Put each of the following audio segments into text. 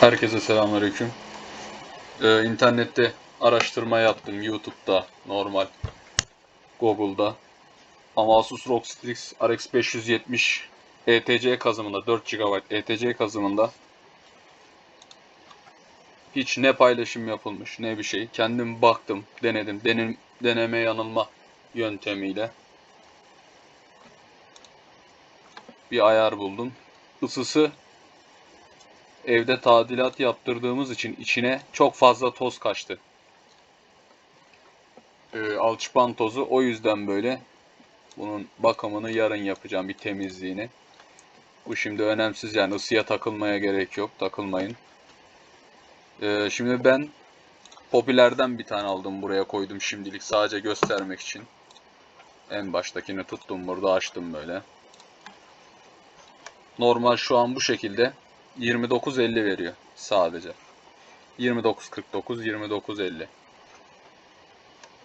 Herkese selamünaleyküm. Ee, internette araştırma yaptım. YouTube'da, normal, Google'da. Ama Asus ROG Strix RX 570 ETC kazımında, 4 GB ETC kazımında hiç ne paylaşım yapılmış ne bir şey. Kendim baktım, denedim. Denem, deneme yanılma yöntemiyle bir ayar buldum. Isısı evde tadilat yaptırdığımız için içine çok fazla toz kaçtı. Ee, alçıpan tozu o yüzden böyle. Bunun bakımını yarın yapacağım bir temizliğini. Bu şimdi önemsiz yani ısıya takılmaya gerek yok. Takılmayın. Ee, şimdi ben popülerden bir tane aldım buraya koydum şimdilik sadece göstermek için. En baştakini tuttum burada açtım böyle. Normal şu an bu şekilde 29.50 veriyor sadece. 29.49, 29.50.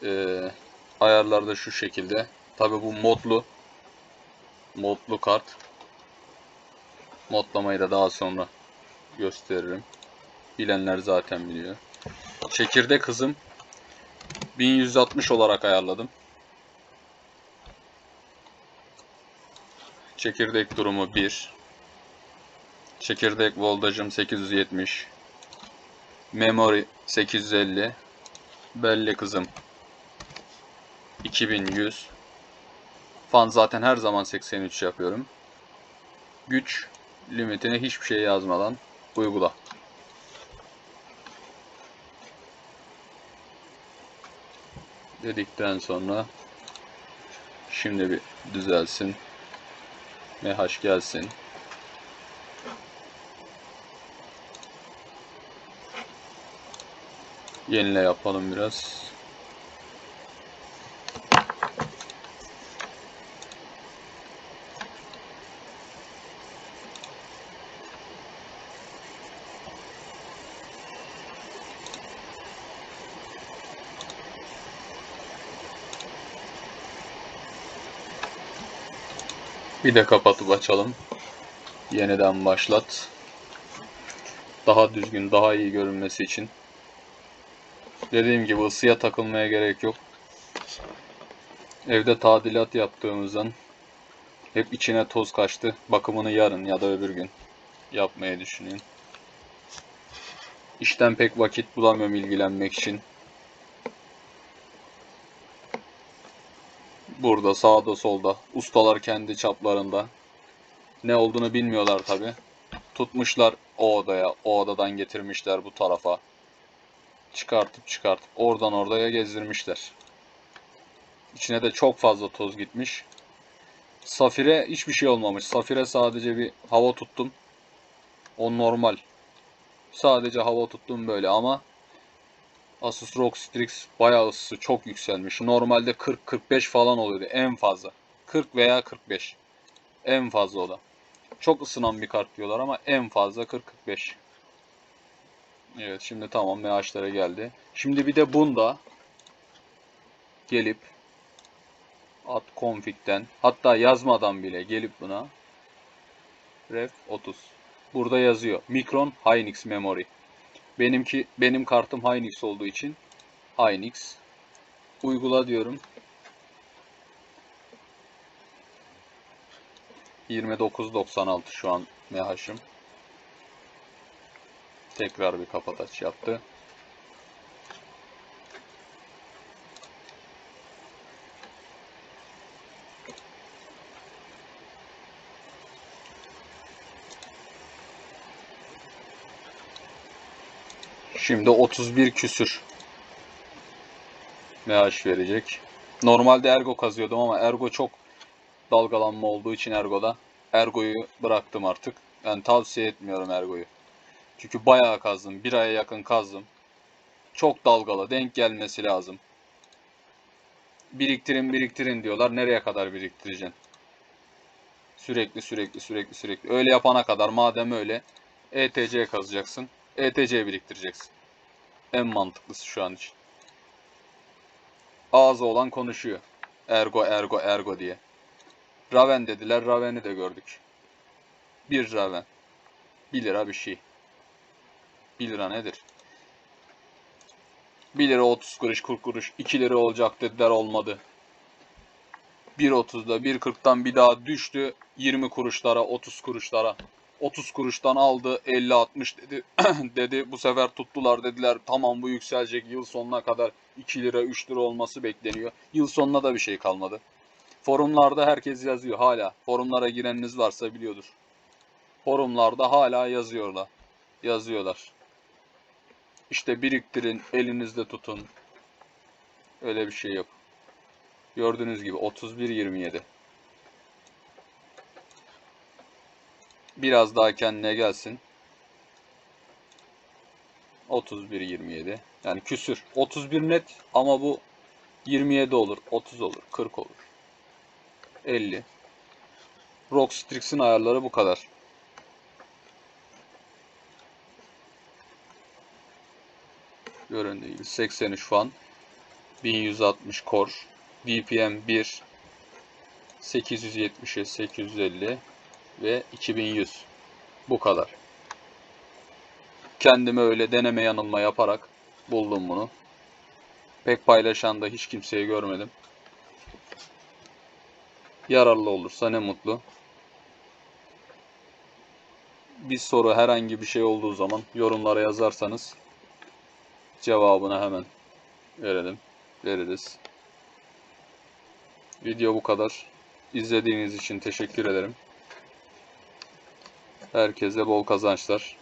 Ee, ayarlarda şu şekilde. Tabi bu modlu. Modlu kart. Modlamayı da daha sonra gösteririm. Bilenler zaten biliyor. Çekirdek hızım 1160 olarak ayarladım. Çekirdek durumu 1. Çekirdek voltajım 870. Memory 850. Belli kızım 2100. Fan zaten her zaman 83 yapıyorum. Güç limitine hiçbir şey yazmadan uygula. Dedikten sonra şimdi bir düzelsin. MH gelsin. Yenile yapalım biraz. Bir de kapatıp açalım. Yeniden başlat. Daha düzgün, daha iyi görünmesi için. Dediğim gibi ısıya takılmaya gerek yok. Evde tadilat yaptığımızdan hep içine toz kaçtı. Bakımını yarın ya da öbür gün yapmayı düşünüyorum. İşten pek vakit bulamıyorum ilgilenmek için. Burada sağda solda ustalar kendi çaplarında ne olduğunu bilmiyorlar tabi. Tutmuşlar o odaya, o odadan getirmişler bu tarafa. Çıkartıp çıkartıp oradan oraya gezdirmişler. İçine de çok fazla toz gitmiş. Safire hiçbir şey olmamış. Safire sadece bir hava tuttum. O normal. Sadece hava tuttum böyle ama Asus ROG Strix bayağı ısısı çok yükselmiş. Normalde 40-45 falan oluyordu en fazla. 40 veya 45. En fazla o da. Çok ısınan bir kart diyorlar ama en fazla 40-45. Evet şimdi tamam MH'lere geldi. Şimdi bir de bunda gelip at config'ten hatta yazmadan bile gelip buna ref 30 burada yazıyor. Micron Hynix Memory. Benimki benim kartım Hynix olduğu için Hynix uygula diyorum. 29.96 şu an MH'ım. Tekrar bir kapataç yaptı. Şimdi 31 küsür MH verecek. Normalde Ergo kazıyordum ama Ergo çok dalgalanma olduğu için Ergo'da Ergo'yu bıraktım artık. Yani tavsiye etmiyorum Ergo'yu. Çünkü bayağı kazdım. Bir aya yakın kazdım. Çok dalgalı. Denk gelmesi lazım. Biriktirin biriktirin diyorlar. Nereye kadar biriktireceksin? Sürekli sürekli sürekli sürekli. Öyle yapana kadar madem öyle ETC kazacaksın. ETC biriktireceksin. En mantıklısı şu an için. Ağzı olan konuşuyor. Ergo ergo ergo diye. Raven dediler. Raven'i de gördük. Bir Raven. 1 lira bir şey. 1 lira nedir? 1 lira 30 kuruş 40 kuruş 2 lira olacak dediler olmadı. 1.30'da 1.40'dan bir daha düştü 20 kuruşlara 30 kuruşlara. 30 kuruştan aldı 50-60 dedi. dedi bu sefer tuttular dediler tamam bu yükselecek yıl sonuna kadar 2 lira 3 lira olması bekleniyor. Yıl sonuna da bir şey kalmadı. Forumlarda herkes yazıyor hala. Forumlara gireniniz varsa biliyordur. Forumlarda hala yazıyorlar. Yazıyorlar. İşte biriktirin, elinizde tutun. Öyle bir şey yok. Gördüğünüz gibi 31.27. Biraz daha kendine gelsin. 31.27. Yani küsür. 31 net ama bu 27 olur, 30 olur, 40 olur. 50. Rockstrix'in ayarları bu kadar. Göründüğü gibi 83 fan, 1160 core, DPM 1, 870'e 850 ve 2100. Bu kadar. Kendime öyle deneme yanılma yaparak buldum bunu. Pek paylaşan da hiç kimseyi görmedim. Yararlı olursa ne mutlu. Bir soru herhangi bir şey olduğu zaman yorumlara yazarsanız cevabını hemen verelim. Veririz. Video bu kadar. İzlediğiniz için teşekkür ederim. Herkese bol kazançlar.